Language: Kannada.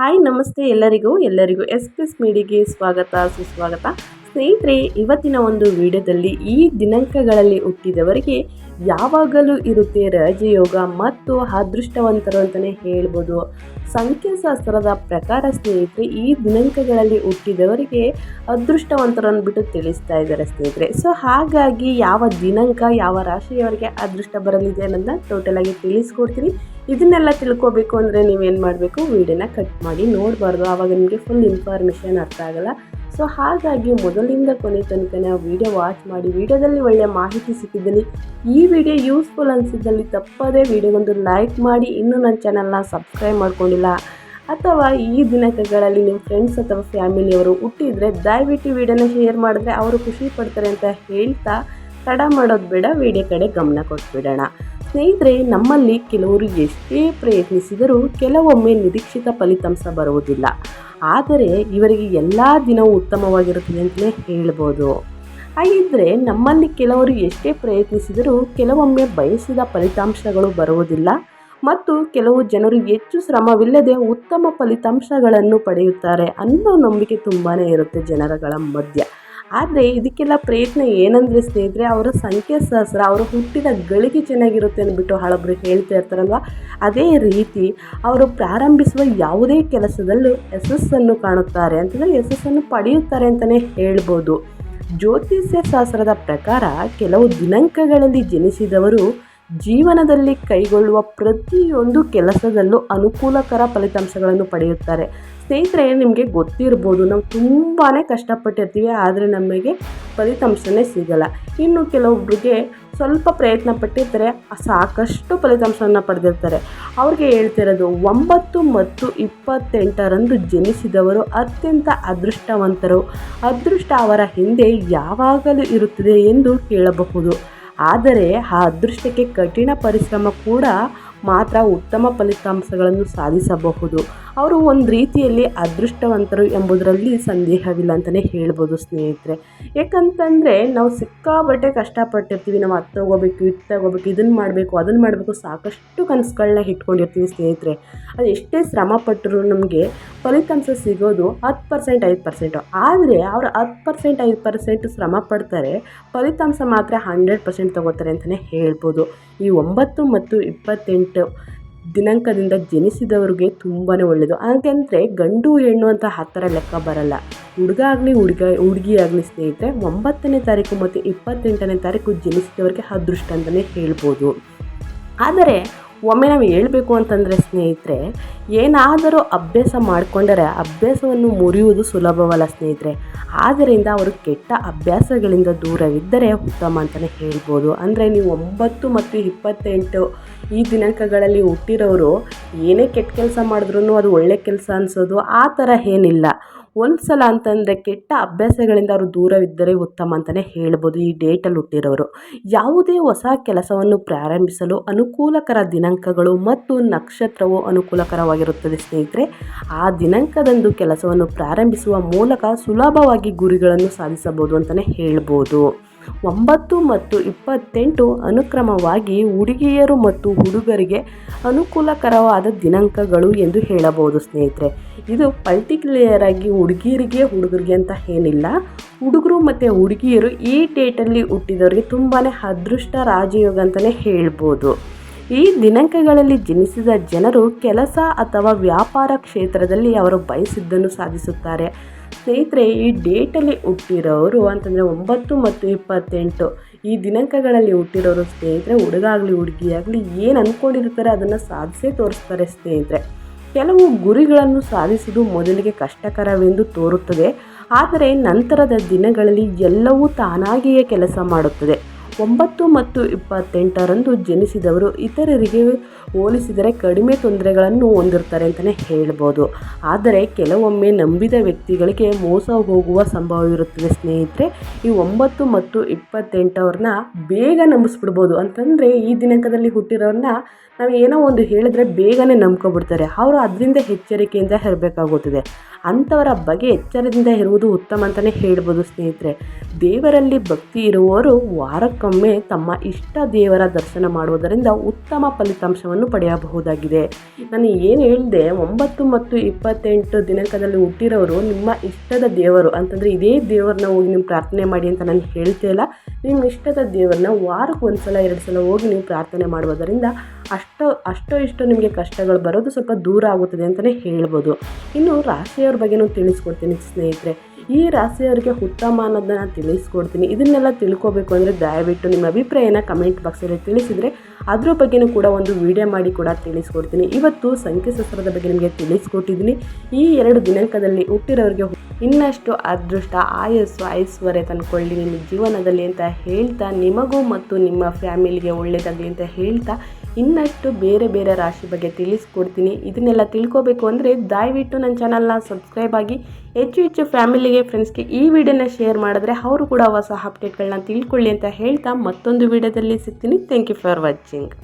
ಹಾಯ್ ನಮಸ್ತೆ ಎಲ್ಲರಿಗೂ. ಎಲ್ಲರಿಗೂ ಎಸ್ ಪಿ ಎಸ್ ಮೀಡಿಗೆ ಸ್ವಾಗತ ಸುಸ್ವಾಗತ. ಸ್ನೇಹಿತರೆ, ಇವತ್ತಿನ ಒಂದು ವಿಡಿಯೋದಲ್ಲಿ ಈ ದಿನಾಂಕಗಳಲ್ಲಿ ಹುಟ್ಟಿದವರಿಗೆ ಯಾವಾಗಲೂ ಇರುತ್ತೆ ರಜಯೋಗ ಮತ್ತು ಅದೃಷ್ಟವಂತರು ಅಂತಲೇ ಹೇಳ್ಬೋದು. ಸಂಖ್ಯಾಶಾಸ್ತ್ರದ ಪ್ರಕಾರ ಸ್ನೇಹಿತರೆ, ಈ ದಿನಾಂಕಗಳಲ್ಲಿ ಹುಟ್ಟಿದವರಿಗೆ ಅದೃಷ್ಟವಂತರು ಅಂದ್ಬಿಟ್ಟು ತಿಳಿಸ್ತಾ ಇದ್ದಾರೆ ಸ್ನೇಹಿತರೆ. ಸೊ ಹಾಗಾಗಿ ಯಾವ ದಿನಾಂಕ, ಯಾವ ರಾಶಿಯವರಿಗೆ ಅದೃಷ್ಟ ಬರಲಿದೆ ಅನ್ನೋದನ್ನ ಟೋಟಲಾಗಿ ತಿಳಿಸ್ಕೊಡ್ತೀನಿ. ಇದನ್ನೆಲ್ಲ ತಿಳ್ಕೊಬೇಕು ಅಂದರೆ ನೀವೇನು ಮಾಡಬೇಕು? ವೀಡಿಯೋನ ಕಟ್ ಮಾಡಿ ನೋಡಬಾರ್ದು. ಆವಾಗ ನಿಮಗೆ ಫುಲ್ ಇನ್ಫಾರ್ಮೇಷನ್ ಅರ್ಥ ಆಗಲ್ಲ. ಸೊ ಹಾಗಾಗಿ ಮೊದಲಿಂದ ಕೊನೆ ತನಕ ನಾವು ವಿಡಿಯೋ ವಾಚ್ ಮಾಡಿ ವಿಡಿಯೋದಲ್ಲಿ ಒಳ್ಳೆಯ ಮಾಹಿತಿ ಸಿಕ್ಕಿದ್ದಲ್ಲಿ ಈ ವಿಡಿಯೋ ಯೂಸ್ಫುಲ್ ಅನಿಸಿದ್ದಲ್ಲಿ ತಪ್ಪದೇ ವಿಡಿಯೋಗೊಂದು ಲೈಕ್ ಮಾಡಿ, ಇನ್ನೂ ನನ್ನ ಚಾನಲ್ನ ಸಬ್ಸ್ಕ್ರೈಬ್ ಮಾಡ್ಕೊಂಡಿಲ್ಲ. ಅಥವಾ ಈ ದಿನಕಗಳಲ್ಲಿ ನಿಮ್ಮ ಫ್ರೆಂಡ್ಸ್ ಅಥವಾ ಫ್ಯಾಮಿಲಿಯವರು ಹುಟ್ಟಿದರೆ ದಯವಿಟ್ಟು ವಿಡಿಯೋನ ಶೇರ್ ಮಾಡಿದ್ರೆ ಅವರು ಖುಷಿ ಪಡ್ತಾರೆ ಅಂತ ಹೇಳ್ತಾ ತಡ ಮಾಡೋದು ಬೇಡ ವಿಡಿಯೋ ಕಡೆ ಗಮನ ಕೊಟ್ಬಿಡೋಣ. ಸ್ನೇಹಿತರೆ, ನಮ್ಮಲ್ಲಿ ಕೆಲವರು ಎಷ್ಟೇ ಪ್ರಯತ್ನಿಸಿದರೂ ಕೆಲವೊಮ್ಮೆ ನಿರೀಕ್ಷಿತ ಫಲಿತಾಂಶ ಬರುವುದಿಲ್ಲ. ಆದರೆ ಇವರಿಗೆ ಎಲ್ಲ ದಿನವೂ ಉತ್ತಮವಾಗಿರುತ್ತದೆ ಅಂತಲೇ ಹೇಳ್ಬೋದು. ಹಾಗಿದ್ದರೆ ನಮ್ಮಲ್ಲಿ ಕೆಲವರು ಎಷ್ಟೇ ಪ್ರಯತ್ನಿಸಿದರೂ ಕೆಲವೊಮ್ಮೆ ಬಯಸಿದ ಫಲಿತಾಂಶಗಳು ಬರುವುದಿಲ್ಲ ಮತ್ತು ಕೆಲವು ಜನರು ಹೆಚ್ಚು ಶ್ರಮವಿಲ್ಲದೆ ಉತ್ತಮ ಫಲಿತಾಂಶಗಳನ್ನು ಪಡೆಯುತ್ತಾರೆ ಅನ್ನೋ ನಂಬಿಕೆ ತುಂಬಾ ಇರುತ್ತೆ ಜನರಗಳ ಮಧ್ಯ. ಆದರೆ ಇದಕ್ಕೆಲ್ಲ ಪ್ರಯತ್ನ ಏನಂದರೆ ಸ್ನೇಹಿತರೆ, ಅವರ ಸಂಖ್ಯೆ ಸಹಸ್ರ ಅವರು ಹುಟ್ಟಿದ ಗಳಿಗೆ ಚೆನ್ನಾಗಿರುತ್ತೆ ಅಂದ್ಬಿಟ್ಟು ಹಳಬ್ರು ಹೇಳ್ತಾ ಇರ್ತಾರಲ್ವ? ಅದೇ ರೀತಿ ಅವರು ಪ್ರಾರಂಭಿಸುವ ಯಾವುದೇ ಕೆಲಸದಲ್ಲೂ ಯಶಸ್ಸನ್ನು ಕಾಣುತ್ತಾರೆ ಅಂತಂದರೆ ಯಶಸ್ಸನ್ನು ಪಡೆಯುತ್ತಾರೆ ಅಂತಲೇ ಹೇಳ್ಬೋದು. ಜ್ಯೋತಿಷ್ಯ ಶಾಸ್ತ್ರದ ಪ್ರಕಾರ ಕೆಲವು ದಿನಾಂಕಗಳಲ್ಲಿ ಜನಿಸಿದವರು ಜೀವನದಲ್ಲಿ ಕೈಗೊಳ್ಳುವ ಪ್ರತಿಯೊಂದು ಕೆಲಸದಲ್ಲೂ ಅನುಕೂಲಕರ ಫಲಿತಾಂಶಗಳನ್ನು ಪಡೆಯುತ್ತಾರೆ. ಸ್ನೇಹಿತರೆ, ನಿಮಗೆ ಗೊತ್ತಿರ್ಬೋದು, ನಾವು ತುಂಬಾ ಕಷ್ಟಪಟ್ಟಿರ್ತೀವಿ, ಆದರೆ ನಮಗೆ ಫಲಿತಾಂಶನೇ ಸಿಗಲ್ಲ. ಇನ್ನು ಕೆಲವೊಬ್ಬರಿಗೆ ಸ್ವಲ್ಪ ಪ್ರಯತ್ನ ಪಟ್ಟಿರ್ತಾರೆ, ಸಾಕಷ್ಟು ಫಲಿತಾಂಶವನ್ನು ಪಡೆದಿರ್ತಾರೆ. ಅವ್ರಿಗೆ ಹೇಳ್ತಿರೋದು, ಒಂಬತ್ತು ಮತ್ತು ಇಪ್ಪತ್ತೆಂಟರಂದು ಜನಿಸಿದವರು ಅತ್ಯಂತ ಅದೃಷ್ಟವಂತರು. ಅದೃಷ್ಟ ಅವರ ಹಿಂದೆ ಯಾವಾಗಲೂ ಇರುತ್ತದೆ ಎಂದು ಹೇಳಬಹುದು ಆದರೆ ಆ ಅದೃಷ್ಟಕ್ಕೆ ಕಠಿಣ ಪರಿಶ್ರಮ ಕೂಡ ಮಾತ್ರ ಉತ್ತಮ ಫಲಿತಾಂಶಗಳನ್ನು ಸಾಧಿಸಬಹುದು. ಅವರು ಒಂದು ರೀತಿಯಲ್ಲಿ ಅದೃಷ್ಟವಂತರು ಎಂಬುದರಲ್ಲಿ ಸಂದೇಹವಿಲ್ಲ ಅಂತಲೇ ಹೇಳ್ಬೋದು ಸ್ನೇಹಿತರೆ. ಯಾಕಂತಂದರೆ ನಾವು ಸಿಕ್ಕಾಬಟ್ಟೆ ಕಷ್ಟಪಟ್ಟಿರ್ತೀವಿ, ನಾವು ಹತ್ತು ತಗೋಬೇಕು ಇದನ್ನು ಮಾಡಬೇಕು ಅದನ್ನು ಮಾಡಬೇಕು ಸಾಕಷ್ಟು ಕನಸುಗಳನ್ನ ಇಟ್ಕೊಂಡಿರ್ತೀವಿ ಸ್ನೇಹಿತರೆ. ಅದು ಎಷ್ಟೇ ಶ್ರಮ ಪಟ್ಟರು ನಮಗೆ ಫಲಿತಾಂಶ ಸಿಗೋದು ಹತ್ತು ಪರ್ಸೆಂಟ್, ಐದು ಪರ್ಸೆಂಟು. ಆದರೆ ಅವರು ಹತ್ತು ಪರ್ಸೆಂಟ್, ಐದು ಪರ್ಸೆಂಟ್ ಶ್ರಮ ಪಡ್ತಾರೆ, ಫಲಿತಾಂಶ ಮಾತ್ರ ಹಂಡ್ರೆಡ್ ಪರ್ಸೆಂಟ್ ತೊಗೋತಾರೆ ಅಂತಲೇ ಹೇಳ್ಬೋದು. ಈ ಒಂಬತ್ತು ಮತ್ತು ಇಪ್ಪತ್ತೆಂಟು ದಿನಾಂಕದಿಂದ ಜನಿಸಿದವ್ರಿಗೆ ತುಂಬಾ ಒಳ್ಳೆಯದು ಹಾಗೆಂದರೆ ಗಂಡು ಹೆಣ್ಣು ಅಂತ ಆ ಥರ ಲೆಕ್ಕ ಬರಲ್ಲ. ಹುಡುಗ ಆಗಲಿ, ಹುಡುಗ, ಹುಡುಗಿ ಆಗಲಿ ಸ್ನೇಹಿತರೆ, ಒಂಬತ್ತನೇ ತಾರೀಕು ಮತ್ತು ಇಪ್ಪತ್ತೆಂಟನೇ ತಾರೀಕು ಜನಿಸಿದವರಿಗೆ ಅದೃಷ್ಟ ಅಂತಲೇ ಹೇಳ್ಬೋದು. ಆದರೆ ಒಮ್ಮೆ ನಾವು ಹೇಳಬೇಕು ಅಂತಂದರೆ ಸ್ನೇಹಿತರೆ, ಏನಾದರೂ ಅಭ್ಯಾಸ ಮಾಡಿಕೊಂಡರೆ ಅಭ್ಯಾಸವನ್ನು ಮುರಿಯುವುದು ಸುಲಭವಲ್ಲ ಸ್ನೇಹಿತರೆ. ಆದ್ದರಿಂದ ಅವರು ಕೆಟ್ಟ ಅಭ್ಯಾಸಗಳಿಂದ ದೂರವಿದ್ದರೆ ಉತ್ತಮ ಅಂತಲೇ ಹೇಳ್ಬೋದು. ಅಂದರೆ ನೀವು ಒಂಬತ್ತು ಮತ್ತು ಇಪ್ಪತ್ತೆಂಟು ಈ ದಿನಾಂಕಗಳಲ್ಲಿ ಹುಟ್ಟಿರೋರು ಏನೇ ಕೆಟ್ಟ ಕೆಲಸ ಮಾಡಿದ್ರೂ ಅದು ಒಳ್ಳೆ ಕೆಲಸ ಅನಿಸೋದು ಆ ಥರ ಏನಿಲ್ಲ. ಒಂದು ಸಲ ಅಂತಂದರೆ ಕೆಟ್ಟ ಅಭ್ಯಾಸಗಳಿಂದ ಅವರು ದೂರವಿದ್ದರೆ ಉತ್ತಮ ಅಂತಲೇ ಹೇಳ್ಬೋದು ಈ ಡೇಟಲ್ಲಿ ಹುಟ್ಟಿರೋರು. ಯಾವುದೇ ಹೊಸ ಕೆಲಸವನ್ನು ಪ್ರಾರಂಭಿಸಲು ಅನುಕೂಲಕರ ದಿನಾಂಕಗಳು ಮತ್ತು ನಕ್ಷತ್ರವು ಅನುಕೂಲಕರವಾಗಿರುತ್ತದೆ ಸ್ನೇಹಿತರೆ. ಆ ದಿನಾಂಕದಂದು ಕೆಲಸವನ್ನು ಪ್ರಾರಂಭಿಸುವ ಮೂಲಕ ಸುಲಭವಾಗಿ ಗುರಿಗಳನ್ನು ಸಾಧಿಸಬಹುದು ಅಂತಲೇ ಹೇಳ್ಬೋದು. ಒಂಬತ್ತು ಮತ್ತು ಇಪ್ಪತ್ತೆಂಟು ಅನುಕ್ರಮವಾಗಿ ಹುಡುಗಿಯರು ಮತ್ತು ಹುಡುಗರಿಗೆ ಅನುಕೂಲಕರವಾದ ದಿನಾಂಕಗಳು ಎಂದು ಹೇಳಬಹುದು ಸ್ನೇಹಿತರೆ. ಇದು ಪರ್ಟಿಕ್ಯುಲರ್ ಆಗಿ ಹುಡುಗಿಯರಿಗೆ ಹುಡುಗರಿಗೆ ಅಂತ ಏನಿಲ್ಲ. ಹುಡುಗರು ಮತ್ತು ಹುಡುಗಿಯರು ಈ ಡೇಟಲ್ಲಿ ಹುಟ್ಟಿದವರಿಗೆ ತುಂಬಾ ಅದೃಷ್ಟ ರಾಜಯೋಗ ಅಂತಲೇ ಹೇಳ್ಬೋದು. ಈ ದಿನಾಂಕಗಳಲ್ಲಿ ಜನಿಸಿದ ಜನರು ಕೆಲಸ ಅಥವಾ ವ್ಯಾಪಾರ ಕ್ಷೇತ್ರದಲ್ಲಿ ಅವರು ಬಯಸಿದ್ದನ್ನು ಸಾಧಿಸುತ್ತಾರೆ. ಸ್ನೇಹಿತರೆ, ಈ ಡೇಟಲ್ಲಿ ಹುಟ್ಟಿರೋರು ಅಂತಂದರೆ ಒಂಬತ್ತು ಮತ್ತು ಇಪ್ಪತ್ತೆಂಟು. ಈ ದಿನಾಂಕಗಳಲ್ಲಿ ಹುಟ್ಟಿರೋರು ಸ್ನೇಹಿತರೆ ಹುಡುಗ ಆಗಲಿ ಹುಡುಗಿಯಾಗಲಿ ಏನು ಅಂದ್ಕೊಂಡಿರ್ತಾರೆ ಅದನ್ನು ಸಾಧಿಸೇ ತೋರಿಸ್ತಾರೆ ಸ್ನೇಹಿತರೆ. ಕೆಲವು ಗುರಿಗಳನ್ನು ಸಾಧಿಸುವುದು ಮೊದಲಿಗೆ ಕಷ್ಟಕರವೆಂದು ತೋರುತ್ತದೆ. ಆದರೆ ನಂತರದ ದಿನಗಳಲ್ಲಿ ಎಲ್ಲವೂ ತಾನಾಗಿಯೇ ಕೆಲಸ ಮಾಡುತ್ತದೆ. ಒಂಬತ್ತು ಮತ್ತು ಇಪ್ಪತ್ತೆಂಟರಂದು ಜನಿಸಿದವರು ಇತರರಿಗೆ ಹೋಲಿಸಿದರೆ ಕಡಿಮೆ ತೊಂದರೆಗಳನ್ನು ಹೊಂದಿರ್ತಾರೆ ಅಂತಲೇ ಹೇಳ್ಬೋದು. ಆದರೆ ಕೆಲವೊಮ್ಮೆ ನಂಬಿದ ವ್ಯಕ್ತಿಗಳಿಗೆ ಮೋಸ ಹೋಗುವ ಸಂಭವವಿರುತ್ತದೆ ಸ್ನೇಹಿತರೆ, ಈ ಒಂಬತ್ತು ಮತ್ತು ಇಪ್ಪತ್ತೆಂಟವ್ರನ್ನ ಬೇಗ ನಂಬಿಸ್ಬಿಡ್ಬೋದು. ಅಂತಂದರೆ ಈ ದಿನಾಂಕದಲ್ಲಿ ಹುಟ್ಟಿರೋರನ್ನ ನಾವು ಏನೋ ಒಂದು ಹೇಳಿದ್ರೆ ಬೇಗನೆ ನಂಬ್ಕೊಬಿಡ್ತಾರೆ. ಅವರು ಅದರಿಂದ ಎಚ್ಚರಿಕೆಯಿಂದ ಇರಬೇಕಾಗುತ್ತದೆ. ಅಂಥವರ ಬಗ್ಗೆ ಎಚ್ಚರದಿಂದ ಇರುವುದು ಉತ್ತಮ ಅಂತಲೇ ಹೇಳ್ಬೋದು ಸ್ನೇಹಿತರೆ. ದೇವರಲ್ಲಿ ಭಕ್ತಿ ಇರುವವರು ವಾರಕ್ಕೊಮ್ಮೆ ತಮ್ಮ ಇಷ್ಟ ದೇವರ ದರ್ಶನ ಮಾಡುವುದರಿಂದ ಉತ್ತಮ ಫಲಿತಾಂಶವನ್ನು ಪಡೆಯಬಹುದಾಗಿದೆ. ನಾನು ಏನು ಹೇಳಿದೆ, ಒಂಬತ್ತು ಮತ್ತು ಇಪ್ಪತ್ತೆಂಟು ದಿನಾಂಕದಲ್ಲಿ ಹುಟ್ಟಿರೋರು ನಿಮ್ಮ ಇಷ್ಟದ ದೇವರು ಅಂತಂದರೆ ಇದೇ ದೇವರನ್ನ ಹೋಗಿ ನೀವು ಪ್ರಾರ್ಥನೆ ಮಾಡಿ ಅಂತ ನಾನು ಹೇಳ್ತಾ ಇಲ್ಲ. ನಿಮ್ಮ ಇಷ್ಟದ ದೇವರನ್ನ ವಾರಕ್ಕೆ ಒಂದು ಸಲ ಎರಡು ಸಲ ಹೋಗಿ ನೀವು ಪ್ರಾರ್ಥನೆ ಮಾಡುವುದರಿಂದ ಅಷ್ಟು, ಅಷ್ಟೋ ಇಷ್ಟು ನಿಮಗೆ ಕಷ್ಟಗಳು ಬರೋದು ಸ್ವಲ್ಪ ದೂರ ಆಗುತ್ತದೆ ಅಂತಲೇ ಹೇಳ್ಬೋದು. ಇನ್ನು ರಾಶಿಯವ್ರ ಬಗ್ಗೆನೂ ತಿಳಿಸ್ಕೊಡ್ತೀನಿ ಸ್ನೇಹಿತರೆ. ಈ ರಾಶಿಯವರಿಗೆ ಉತ್ತಮ ಅನ್ನೋದನ್ನ ತಿಳಿಸ್ಕೊಡ್ತೀನಿ. ಇದನ್ನೆಲ್ಲ ತಿಳ್ಕೊಬೇಕು ಅಂದರೆ ದಯವಿಟ್ಟು ನಿಮ್ಮ ಅಭಿಪ್ರಾಯನ ಕಮೆಂಟ್ ಬಾಕ್ಸಲ್ಲಿ ತಿಳಿಸಿದರೆ ಅದ್ರ ಬಗ್ಗೆನೂ ಕೂಡ ಒಂದು ವಿಡಿಯೋ ಮಾಡಿ ಕೂಡ ತಿಳಿಸ್ಕೊಡ್ತೀನಿ. ಇವತ್ತು ಸಂಖ್ಯಾಶಾಸ್ತ್ರದ ಬಗ್ಗೆ ನಿಮಗೆ ತಿಳಿಸ್ಕೊಟ್ಟಿದ್ದೀನಿ. ಈ ಎರಡು ದಿನಾಂಕದಲ್ಲಿ ಹುಟ್ಟಿರೋರಿಗೆ ಇನ್ನಷ್ಟು ಅದೃಷ್ಟ, ಆಯಸ್ಸು, ಐಶ್ವರ್ಯ ತಂದುಕೊಳ್ಳಿ ನಿಮ್ಮ ಜೀವನದಲ್ಲಿ ಅಂತ ಹೇಳ್ತಾ, ನಿಮಗೂ ಮತ್ತು ನಿಮ್ಮ ಫ್ಯಾಮಿಲಿಗೆ ಒಳ್ಳೆಯದಾಗಲಿ ಅಂತ ಹೇಳ್ತಾ, ಇನ್ನಷ್ಟು ಬೇರೆ ಬೇರೆ ರಾಶಿ ಬಗ್ಗೆ ತಿಳಿಸ್ಕೊಡ್ತೀನಿ. ಇದನ್ನೆಲ್ಲ ತಿಳ್ಕೊಬೇಕು ಅಂದರೆ ದಯವಿಟ್ಟು ನನ್ನ ಚಾನಲ್ನ ಸಬ್ಸ್ಕ್ರೈಬ್ ಆಗಿ, ಹೆಚ್ಚು ಹೆಚ್ಚು ಫ್ಯಾಮಿಲಿಗೆ, ಫ್ರೆಂಡ್ಸ್ಗೆ ಈ ವಿಡಿಯೋನ ಶೇರ್ ಮಾಡಿದ್ರೆ ಅವರು ಕೂಡ ಹೊಸ ಅಪ್ಡೇಟ್ಗಳನ್ನ ತಿಳ್ಕೊಳ್ಳಿ ಅಂತ ಹೇಳ್ತಾ ಮತ್ತೊಂದು ವಿಡಿಯೋದಲ್ಲಿ ಸಿಗ್ತೀನಿ. Thank you for watching